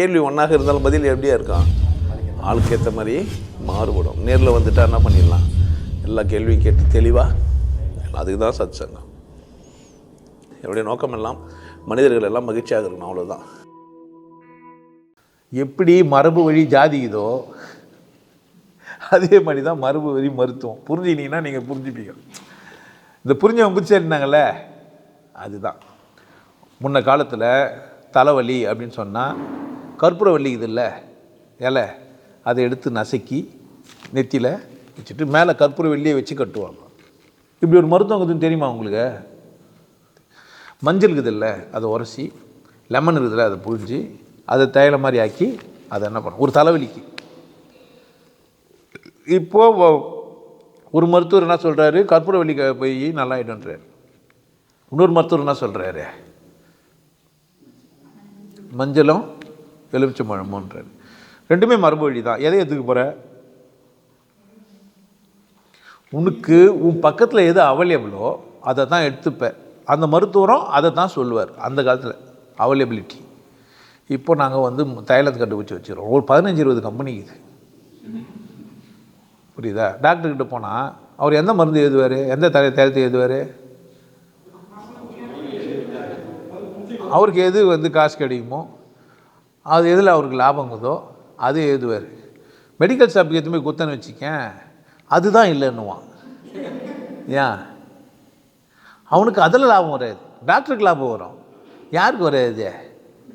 கேள்வி ஒன்றாக இருந்தாலும் பதில் எப்படியா இருக்கும்? ஆளுக்கு ஏற்ற மாதிரி மாறுபடும். நேரில் வந்துட்டா என்ன பண்ணிடலாம்? எல்லா கேள்வியும் கேட்டு தெளிவாக அதுக்கு தான் சத் சங்கம் என்னுடைய நோக்கம் எல்லாம் மனிதர்கள் எல்லாம் மகிழ்ச்சியாக இருக்கணும் அவ்வளோதான் எப்படி மரபு வழி ஜாதிக்குதோ அதே மாதிரி தான் மரபு வழி மருத்துவம். புரிஞ்சுக்கினீங்கன்னா நீங்கள் புரிஞ்சுப்பீங்க. இந்த புரிஞ்சவங்க புரிச்சிருந்தாங்கல்ல அதுதான். முன்ன காலத்தில் தலைவலி அப்படின்னு சொன்னால் கற்பூரவல்லி இது இல்லை. இலை அதை எடுத்து நசுக்கி நெத்தியில் வச்சுட்டு மேலே கற்பூர வெள்ளியை வச்சு கட்டுவாங்க. இப்படி ஒரு மருத்துவம் இருக்குதுன்னு தெரியுமா உங்களுக்கு? மஞ்சள் இருக்குதுல்ல அதை உரசி லெமன் இருக்குதுல்ல அதை புழிஞ்சு அதை தைலம் மாதிரி ஆக்கி அதை என்ன பண்ணும் ஒரு தலைவலிக்கு. இப்போது ஒரு மருத்துவர் என்ன சொல்கிறாரு கற்பூரவள்ளி போய் போய் நல்லாயிடும்ன்றாரு. இன்னொரு மருத்துவர் என்ன சொல்கிறாரு மஞ்சளும் எலுமிச்சம்பழமுன்றாரு ரெண்டுமே மரபு வழி தான் எதை எடுத்துக்க போகிற உனக்கு உன் பக்கத்தில் எது அவைலபிளோ அதை தான் எடுத்துப்பேன் அந்த மருத்துவரும் அதை தான் சொல்லுவார். அந்த காலத்தில் அவைலபிலிட்டி இப்போ நாங்கள் வந்து தைலத்தை கண்டுபிடிச்சி வச்சுருவோம் ஒரு பதினஞ்சு இருபது கம்பெனி இது. புரியுதா? டாக்டர்கிட்ட போனால் அவர் எந்த மருந்து எழுதுவார்? எந்த தலை தைலத்தை எழுதுவார்? அவருக்கு எது வந்து காசு கிடைக்குமோ அது எதில் அவருக்கு லாபங்குதோ அது எழுதுவார் மெடிக்கல் ஷாப்புக்கு எடுத்து போய் குத்தன்னு வச்சுக்கேன் அதுதான் இல்லைன்னுவான். ஏன்? அவனுக்கு அதில் லாபம் வராது. டாக்டருக்கு லாபம் வரும். யாருக்கு வராது?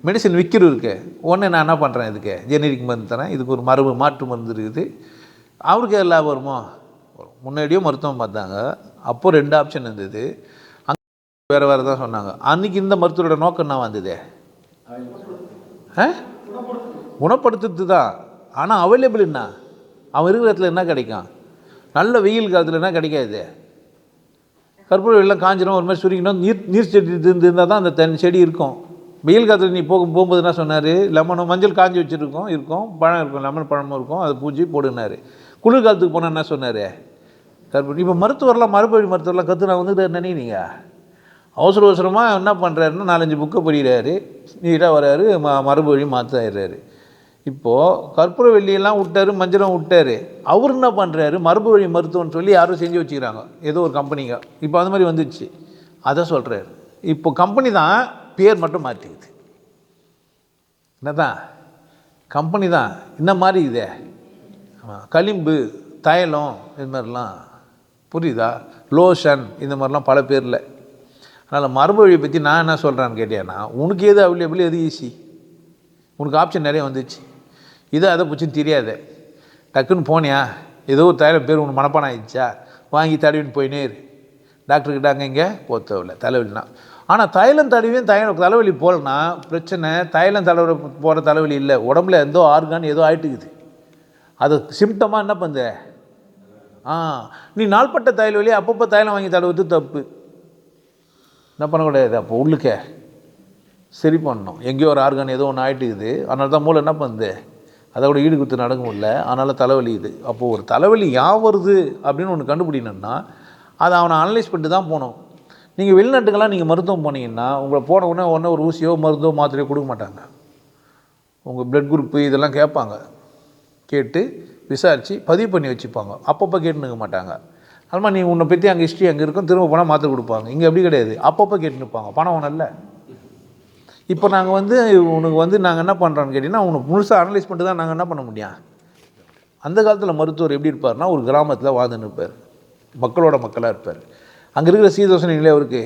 மெடிசன் விற்கிறவருக்கு உடனே நான் என்ன பண்ணுறேன் இதுக்கு? ஜெனரிக் மருந்து தரேன். இதுக்கு ஒரு மரபு மாற்று மருந்து இருக்குது. அவருக்கு எது லாபம் வருமோ? முன்னாடியோ மருத்துவம் பார்த்தாங்க. அப்போது ரெண்டு ஆப்ஷன் இருந்தது. அங்கே வேறு வேறு தான் சொன்னாங்க. அன்றைக்கி இந்த மருத்துவரோட நோக்கம் என்ன வந்தது? குணப்படுத்துறது தான் ஆனால் அவைலபிள் என்ன? அவன் இருக்கிற இடத்துல என்ன கிடைக்கும்? நல்ல வெயில் காலத்தில் என்ன கிடைக்காது? கற்பூரம் எல்லாம் காஞ்சிரும் ஒரு மாதிரி சுருங்கினோம் நீர் நீர் செடி இருந்திருந்தால் தான் அந்த தென் செடி இருக்கும். வெயில் காலத்தில் நீ போக போகும்போது என்ன சொன்னார்? லெமனும் மஞ்சள் காஞ்சி வச்சுருக்கோம் இருக்கும். பழம் இருக்கும் லெமன் பழமும் இருக்கும். அதை பூஜி போடுனாரு. குளிர் காலத்துக்கு போனால் என்ன சொன்னார்? கற்பூரம் இப்போ மருத்துவர்லாம் மருத்துவரெலாம் மருத்துவர்லாம் கற்றுனா வந்து நினைக்கிறீங்க அவசர அவசரமாக என்ன பண்ணுறாருன்னா நாலஞ்சு புக்கை படிக்கிறாரு நீட்டாக வராரு ம மரபு மாற்றாயிடுறாரு இப்போது கற்பூர வெள்ளியெல்லாம் விட்டாரு மஞ்சளும் விட்டார். அவர் என்ன பண்ணுறாரு மரபு வழி மருத்துவம்னு சொல்லி யாரும் செஞ்சு வச்சுக்கிறாங்க. ஏதோ ஒரு கம்பெனிங்க இப்போ அது மாதிரி வந்துச்சு. அதை சொல்கிறாரு இப்போ கம்பெனி தான் பேர் மட்டும் மாற்றிக்குது என்னதான்? கம்பெனி தான். இந்த மாதிரி இதே? ஆமாம் களிம்பு தைலம் இது மாதிரிலாம். புரியுதா? லோஷன் இந்த மாதிரிலாம் பல பேரில். அதனால் மரபு வழியை பற்றி நான் என்ன சொல்கிறேன்னு கேட்டேன்னா உனக்கு எது அவைலபிள் எது ஈஸி உனக்கு ஆப்ஷன் நிறைய வந்துச்சு. இதை அதை பிடிச்சின்னு தெரியாது. டக்குன்னு போனியா? ஏதோ ஒரு தைலம் பேர் உனக்கு மனப்பானம் ஆயிடுச்சா? வாங்கி தடவின்னு போயினே இரு டாக்டர்கிட்ட அங்கே இங்கே போத்தவில்லை தலைவலினா. ஆனால் தைலம் தடவியும் தைல தலைவலி போகலன்னா பிரச்சனை தைலம் தடவை போகிற தலைவலி இல்லை. உடம்புல எந்தோ ஆர்கான் ஏதோ ஆயிட்டுக்குது. அது சிம்டமாக என்ன பண்ணுது ஆ நீ நாள்பட்ட தையல் வலி அப்பப்போ தைலம் வாங்கி தடவுறது தப்பு. என்ன பண்ணக்கூடாது அப்போ உள்ளுக்க சரி பண்ணணும். எங்கேயோ ஒரு ஆர்கான் ஏதோ ஒன்று ஆகிட்டுக்குது அதனால தான் மூளை என்ன பண்ணுது? அதோட ஈடு குத்து நடக்க முடியல. அதனால் தலைவலி இது அப்போது ஒரு தலைவலி ஏன் வருது அப்படின்னு ஒன்று கண்டுபிடிக்கணும்னா அதை அவனை அனலைஸ் பண்ணிட்டு தான் போனோம் நீங்கள் வெளிநாட்டுக்கெல்லாம் நீங்கள் மருத்துவம் போனீங்கன்னா உங்களை போன உடனே உடனே ஒரு ஊசியோ மருந்தோ மாத்திரையோ கொடுக்க மாட்டாங்க. உங்கள் பிளட் குரூப்பு இதெல்லாம் கேட்பாங்க. கேட்டு விசாரித்து பதிவு பண்ணி வச்சுப்பாங்க. அப்பப்போ கேட்டுனுக்க மாட்டாங்க. அதுமா நீ உன்னை பற்றி அங்கே ஹிஸ்ட்ரி அங்கே இருக்கும் திரும்ப பணம் மாற்ற கொடுப்பாங்க. இங்கே அப்படி கிடையாது. அப்பப்போ கேட்டுனுப்பாங்க பணம் ஒன்றும் இல்லை. இப்போ நாங்கள் வந்து உனக்கு வந்து நாங்கள் என்ன பண்ணுறோன்னு கேட்டிங்கன்னா உனக்கு முழுசாக அனலைஸ் பண்ணிட்டு தான் நாங்கள் என்ன பண்ண முடியும்? அந்த காலத்தில் மருத்துவர் எப்படி இருப்பார்னா ஒரு கிராமத்தில் வாழ்ந்துன்னு இருப்பார். மக்களோட மக்களாக இருப்பார். அங்கே இருக்கிற சீதோஷண அவருக்கு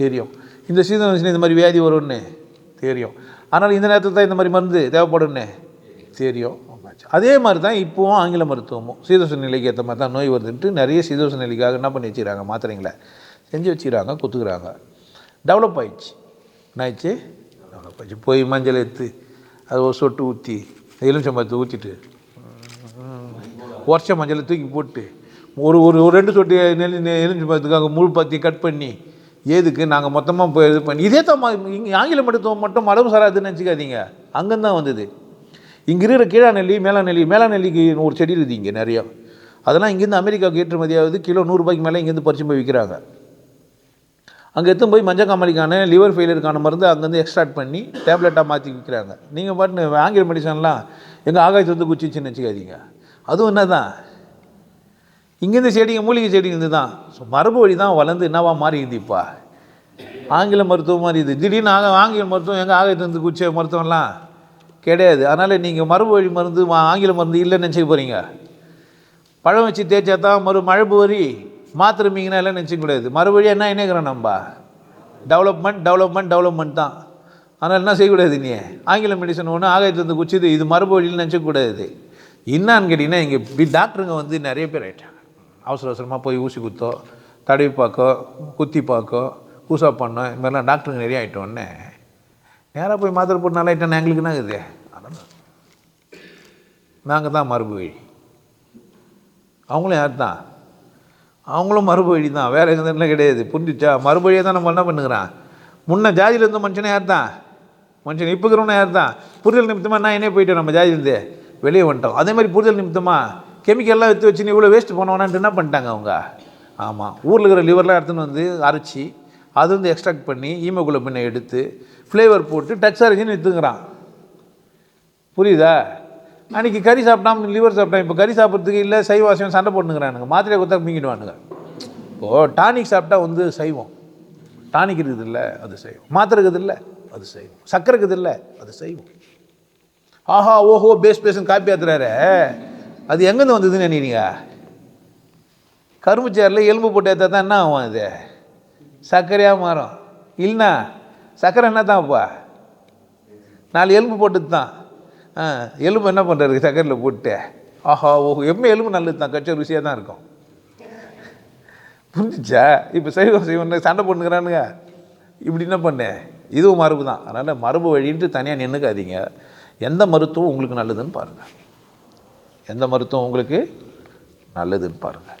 தெரியும். இந்த சீதோஷணை இந்த மாதிரி வியாதி வரும்னு தெரியும். ஆனால் இந்த நேரத்தில் தான் இந்த மாதிரி மருந்து தேவைப்படும்னு தெரியும். அதே மாதிரி தான் இப்போவும் ஆங்கில மருத்துவமும் சீதோஷ நிலைக்கு ஏற்ற மாதிரி தான் நோய் வருதுன்ட்டு நிறைய சீதோஷ நிலைக்காக என்ன பண்ணி வச்சுக்கிறாங்க மாத்திரைங்களை செஞ்சு வச்சுக்கிறாங்க குத்துக்கிறாங்க டெவலப் ஆயிடுச்சு என்ன ஆயிடுச்சு டெவலப் ஆயிடுச்சு போய் மஞ்சள் எடுத்து அது ஒரு சொட்டு ஊற்றி எலுமிச்சம்பழத்தை ஊற்றிட்டு வருஷம் மஞ்சளை தூக்கி போட்டு ஒரு ஒரு ஒரு ரெண்டு சொட்டு நெல் எலுமிச்சம்பழத்துக்காக முழு பத்தி கட் பண்ணி எதுக்கு நாங்கள் மொத்தமாக போய் இது பண்ணி இதே தான் இங்கே ஆங்கில மருத்துவம் மட்டும் மரபு சாராதுன்னு நினச்சிக்காதீங்க அங்கேருந்து தான் வந்தது இங்கே இருக்கிற கீழா நெல்லி மேலா நெல்லி மேலா நெல்லிக்கு ஒரு செடி இருக்குது இங்கே நிறையா. அதெல்லாம் இங்கேருந்து அமெரிக்காவுக்கு ஏற்றுமதியாவது கிலோ நூறுரூபாய்க்கு மேலே இங்கேருந்து பறிச்சு போய் விற்கிறாங்க. அங்கே எடுத்துன்னு போய் மஞ்சள் காமாலிக்கான லிவர் ஃபெயிலியருக்கான மருந்து அங்கேருந்து எக்ஸ்ட்ராக்ட் பண்ணி டேப்லெட்டாக மாற்றி விற்கிறாங்க. நீங்கள் பாட்டு ஆங்கில மெடிசன்லாம் எங்கள் ஆகாயத்து வந்து குச்சிச்சுன்னு வச்சுக்காதீங்க அதுவும் என்ன தான் இங்கேருந்து செடிங்க மூலிகை செடிங்கிறது தான். ஸோ மரபு வழி தான் வளர்ந்து என்னவா மாறிக்குது இப்போ? ஆங்கில மருத்துவம் மாதிரி இது திடீர்னு ஆக ஆங்கில மருத்துவம் எங்கள் ஆகாயத்துலேருந்து குச்ச மருத்துவம்லாம் கிடையாது. அதனால் நீங்கள் மரபு வழி மருந்து ஆங்கில மருந்து இல்லைன்னு நினச்சிக்க போகிறீங்க பழம் வச்சு தேய்ச்சா தான் மறு மழப்பு வரி மாத்திரமீங்கன்னா எல்லாம் நினச்சிக்க கூடாது மறுபடியும் என்ன இணைக்கிறோம் நம்ம? டெவலப்மெண்ட் டெவலப்மெண்ட் டெவலப்மெண்ட் தான். ஆனால் என்ன செய்யக்கூடாது நீ? ஆங்கில மெடிசன் ஒன்று ஆகாயத்துலேருந்து குச்சிது இது மரபு வழியில் நினச்சக்கூடாது என்னான்னு கேட்டிங்கன்னா இங்கே டாக்டருங்க வந்து நிறைய பேர் ஆகிட்டாங்க அவசர அவசரமாக போய் ஊசி குத்தோ தடவி பார்க்கோ குத்தி பார்க்கோ ஊசா பண்ணோம் இது மாதிரிலாம் டாக்டருங்க நிறைய ஆகிட்டோன்னே நேராக போய் மாத்திரை போட்டு நல்லா ஆகிட்டோன்னு எங்களுக்கு என்ன இருக்குது அதனால் நாங்கள் தான் மரபு வழி. அவங்களும் யார் தான்? அவங்களும் மரபு வழி தான். வேறு எங்கே கிடையாது. புரிஞ்சிச்சா? மரபு வழியை தான் நம்ம என்ன பண்ணுங்கிறான் முன்ன ஜாதியில் இருந்த மனுஷனே யார் தான்? மனுஷன் இப்போ இருக்கிறவனே யார் தான்? புரிதல் நிமித்தமாக நான் என்ன போயிட்டோம் நம்ம ஜாதியிலேருந்து. வெளியே வந்துட்டோம். அதே மாதிரி புரிதல் நிமித்தமாக கெமிக்கல்லாம் எடுத்து வச்சு நீ இவ்வளோ வேஸ்ட் போனவனான்ட்டு என்ன பண்ணிட்டாங்க அவங்க? ஆமாம் ஊரில் இருக்கிற லிவர்லாம் எடுத்துன்னு வந்து அரைச்சி அது வந்து எக்ஸ்ட்ராக்ட் பண்ணி ஈமோகுளோபினை எடுத்து ஃப்ளேவர் போட்டு டச் அரைஞ்சின்னு விற்றுங்கிறான் புரியுதா? அன்றைக்கி கறி சாப்பிட்டாம லிவர் சாப்பிட்டான். இப்போ கறி சாப்பிட்றதுக்கு இல்லை சைவாசியம் சண்டை போட்டுங்கிறானுங்க. மாத்திரையை கொடுத்தா மீங்கிடுவானுங்க. இப்போது டானிக் சாப்பிட்டா வந்து சைவம். டானிக் இருக்குது இல்லை அது செய்வோம் மாத்திரை இருக்குது இல்லை அது செய்வோம் சக்கரை இருக்குது இல்லை அது செய்வோம் ஆஹா ஓஹோ பேஸ் பேஸ்னு காப்பி ஆத்துறாரு. அது எங்கேருந்து வந்ததுன்னு நினைக்கிறீங்க? கரும்பு சேரில் எலும்பு போட்டு ஏற்றா தான் என்ன ஆகும் அது? சர்க்கரையாக மாறும். இல்லைண்ணா சர்க்கரை என்ன தான்ப்பா நாலு எலும்பு போட்டது தான். ஆ எலும்பு என்ன பண்ணுறது சக்கரையில் போட்டு? ஆஹா ஓஹோ எப்பவுமே எலும்பு நல்லது தான். கச்ச ருசியாக தான் இருக்கும். புரிஞ்சிச்சா? இப்போ சைவம் செய்வன் சண்டை போட்டுக்கிறானுங்க. இப்படி என்ன பண்ணேன் இதுவும் மரபு தான். அதனால் மரபு வழின்ட்டு தனியாக நின்றுக்காதீங்க எந்த மருத்துவம் உங்களுக்கு நல்லதுன்னு பாருங்கள் எந்த மருத்துவம் உங்களுக்கு நல்லதுன்னு பாருங்கள்